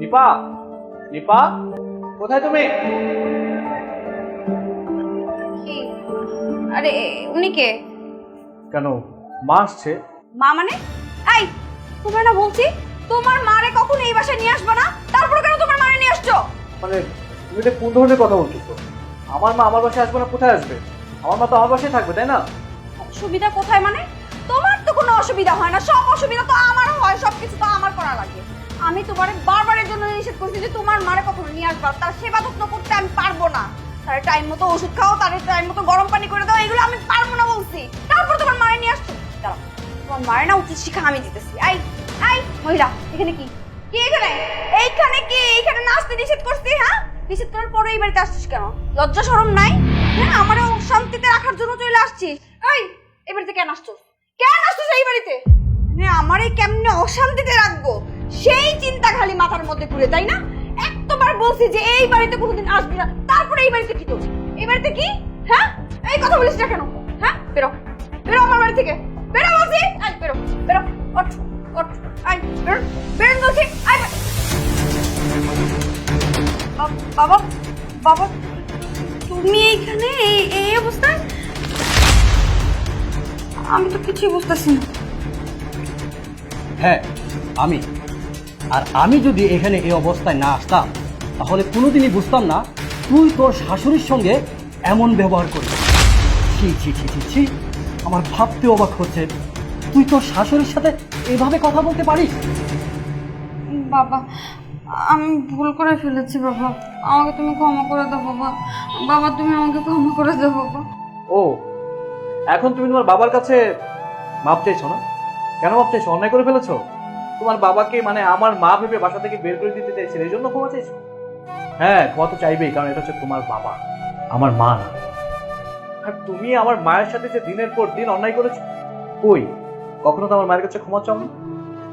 নিপা নিপা কোথায় তুমি? আরে উনি কে? কেন মা আসছে। মা মানে? এই তোমার না বলছি তোমার মারে কখন এই বাসায় নিয়ে আসবে না? তারপর কেন তোমার মারে নিয়ে আসছো? মানে তুমি এটা কোন ধরনের কথা বলতেছো? আমার মা আমার বাসায় আসবে না কোথায় আসবে? আমার মা তো আমার বাসায় থাকবে তাই না? অসুবিধা কোথায় মানে? তোমার তো কোনো অসুবিধা হয় না সব অসুবিধা তো আমারও হয় সব কিছু তো আমার করা লাগে। আমি তোমার বারবারের জন্য নিষেধ করছি যে তোমার মারে কখনো নিয়ে আসবা। তার সেবা যত্ন করতে আমি পারব না। তার টাইম মতো ওষুধ খাও, তার টাইম মতো গরম পানি করে দাও, এগুলো আমি পারব না বলছি। তারপর তোমার মারে নিয়ে আসছো। তোমার মারে না উচিত শিক্ষা আমি দিতেছি। আই আই মহিলা, এখানে কি? কি এখানে? এইখানে কি? এইখানে নাচতে নিষেধ করছি হ্যাঁ? নিষেধ করার পরে এই বাড়িতে আসছিস কেন? লজ্জা শরম নাই? হ্যাঁ আমার শান্তিতে রাখার জন্য চলে আসছিস। এই বাড়িতে কেন আসছিস কেন আসছিস এই বাড়িতে? আমার এই কেমনে অশান্তিতে রাখব? সেই চিন্তা খালি মাথার মধ্যে ঘুরে, তাই না? একবার বলছি যে এই বাড়িতে কোনোদিন আসবি না, তারপরে এই বাড়িতে কি তো এই বাড়িতে কি? হ্যাঁ? এই কথা বলিস না কেন? হ্যাঁ? বেরো বেরো আমার বাড়ি থেকে। বেরো বলছি। আই বেরো বেরো, ওঠ ওঠ আই বেরো বেরো বলছি। আই বাবা বাবা তুমি এইখানে এই এই অবস্থায়? আমি তো কিছুই বুঝতেছি না। হ্যাঁ আমি। আর আমি যদি এখানে এই অবস্থায় না আসতাম তাহলে কোনোদিনই বুঝতাম না তুই তোর শাশুড়ির সঙ্গে এমন ব্যবহার করবি। ছি ছি ছি ছি ছি আমার ভাবতে অবাক হচ্ছে। তুই তোর শাশুড়ির সাথে এভাবে কথা বলতে পারিস? বাবা আমি ভুল করে ফেলেছি বাবা। আমাকে তুমি ক্ষমা করে দাও বাবা। বাবা তুমি আমাকে ক্ষমা করে দাও বাবা। ও এখন তুমি তোমার বাবার কাছে মাপ চাইছো না? কেন চাইছো অন্যায় করে ফেলেছো? তোমার বাবাকে মানে আমার মা ভেবে বাসা থেকে বের করে দিতে চাইছিলে, এই জন্য ক্ষমা চাইছো? হ্যাঁ ক্ষমা তো চাইবেই, কারণ এটা হচ্ছে তোমার বাবা। আমার মা না। আর তুমি আমার মায়ের সাথে যে দিনের পর দিন অন্যায় করেছ? কই? কখনো তো আমার মায়ের কাছে ক্ষমা চাও?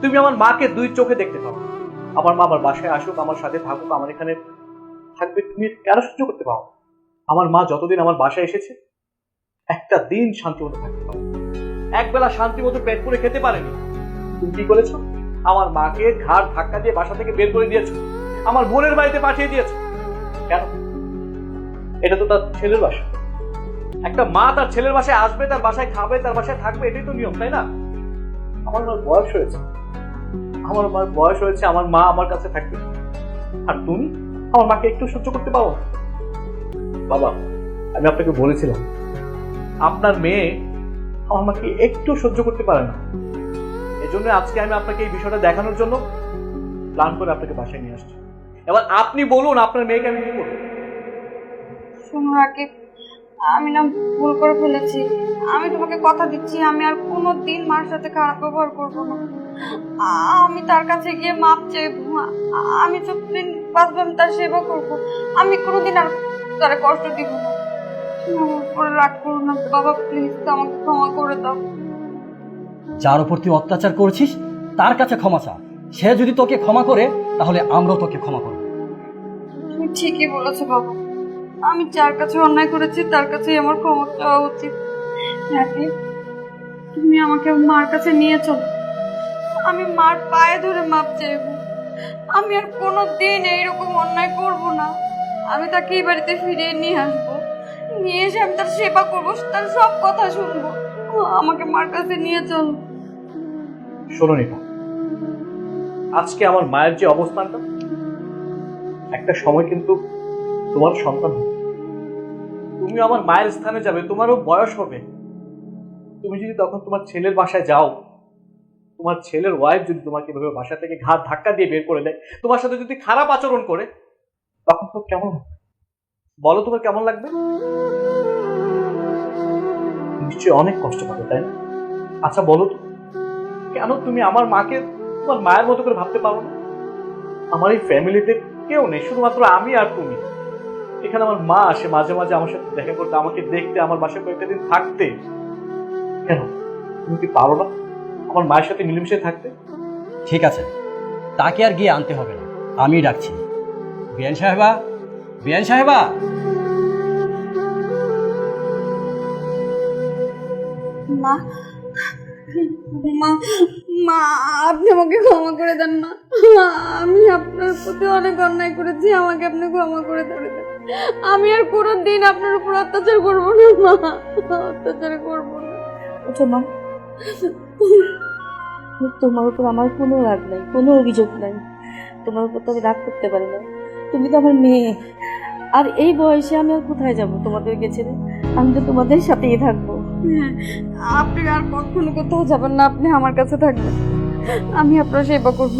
তুমি আমার মাকে দুই চোখে দেখতে পাও। আমার মা আমার বাসায় আসুক, আমার সাথে থাকুক, আমার এখানে থাকবে, তুমি কেন সহ্য করতে পারো? আমার মা যতদিন আমার বাসায় এসেছে, একটা দিন শান্তি মতো থাকতে পারে এক বেলা শান্তি মতো পেট করে খেতে পারেনি। তুমি কি করেছ? আমার মাকে ঘাড় ধাক্কা দিয়ে বাসা থেকে বের করে দিয়েছ। আমার বোনের বাড়িতে পাঠিয়ে দিয়েছ। কেন? এটা তো তার ছেলের বাসা। একটা মা তার ছেলের বাসায় আসবে, তার বাসায় খাবে, তার বাসায় থাকবে, এটাই তো নিয়ম, তাই না? আমার মার বয়স হয়েছে। আমার মার বয়স হয়েছে, আমার মা আমার কাছে থাকবে। আর তুমি? আমার মাকে একটু সহ্য করতে পারো বাবা, আমি আপনাকে বলেছিলাম, আপনার মেয়ে আমার মাকে একটু সহ্য করতে পারে না। এজন্য আজকে আমি আপনাকে এই বিষয়টা দেখানোর জন্য প্ল্যান করে আপনাকে বাসায় নিয়ে আসছি। এবার আপনি বলুন, আপনার মেয়েকে আমি কি করব? শোনো আমি না ভুল করে ফেলেছি। আমি তোমাকে কথা দিচ্ছি, আমি আর কোনো দিন মার সাথে খারাপ ব্যবহার করব না। আমি তার কাছে গিয়ে মাপ চাইব, আমি যতদিন বাঁচবো তার সেবা করব। আমি কোনোদিন আর তারা কষ্ট দিব না। রাগ করো না বাবা প্লিজ আমাকে ক্ষমা করে দাও। যার উপর তুই অত্যাচার করছিস তার কাছে ক্ষমা চা। সে যদি তোকে ক্ষমা করে তাহলে আমরাও তোকে ক্ষমা করব। তুমি ঠিকই বলেছ বাবা। আমি যার কাছে অন্যায় করেছি তার কাছেই আমার ক্ষমা চাওয়া উচিত। রাকিব তুমি আমাকে মার কাছে নিয়ে চলো। আমি মার পায়ে ধরে মাপ চাইব। আমি আর কোনো দিন এইরকম অন্যায় করব না। আমি তাকে এই বাড়িতে ফিরিয়ে নিয়ে আসব। নিয়ে এসে আমি তার সেবা করব, তার সব কথা শুনব। আমাকে মার কাছে নিয়ে চলো। শোনো নিপা আজকে আমার মায়ের যে অবস্থানটা, একটা সময় কিন্তু তোমার সন্তান হবে। তুমি আমার মায়ের স্থানে যাবে, তোমারও বয়স হবে। তুমি যদি তখন তোমার ছেলের বাসায় যাও, তোমার ছেলের ওয়াইফ যদি তোমাকে এভাবে বাসা থেকে ঘাট ধাক্কা দিয়ে বের করে দেয়, তোমার সাথে যদি খারাপ আচরণ করে, তখন তো কেমন? বলো তোমার কেমন লাগবে? নিশ্চয়ই অনেক কষ্ট পাবে, তাই না? আচ্ছা বলো তো, কেন তুমি আমার মাকে তোমার মায়ের মতো করে ভাবতে পারো না? আমার এই ফ্যামিলিতে কেউ নেই, শুধুমাত্র আমি আর তুমি। এখানে আমার মা আসে মাঝে মাঝে আমার সাথে দেখা করতে, আমাকে দেখতে, আমার বাসায় কয়েকটা দিন থাকতে। কেন? তুমি কি পারো না আমার মায়ের সাথে মিলেমিশে থাকতে? ঠিক আছে, তাকে আর গিয়ে আনতে হবে না আমি ডাকছি। বিয়ান সাহেবা বিয়ান সাহেবা! মা মা মা, আপনি আমাকে ক্ষমা করে দেন না আমি আপনার প্রতি অনেক অন্যায় করেছি, আমাকে আপনি ক্ষমা করে ধরে দেন আমি আর কোনো দিন আপনার উপর অত্যাচার করব না, মা। অত্যাচার করব না। ওঠো, মা। তোমার উপর আমার কোনো রাগ নাই, কোনো অভিযোগ নাই। তোমার উপর তো আমি রাগ করতে পারি না। তুমি তো আমার মেয়ে। আর এই বয়সে আমি আর কোথায় যাব তোমাদের গেছে আমি তো তোমাদের সাথেই থাকব। আপনি আর কখনো কোথাও যাবেন না আপনি আমার কাছে থাকবেন। আমি আপনার সেবা করব।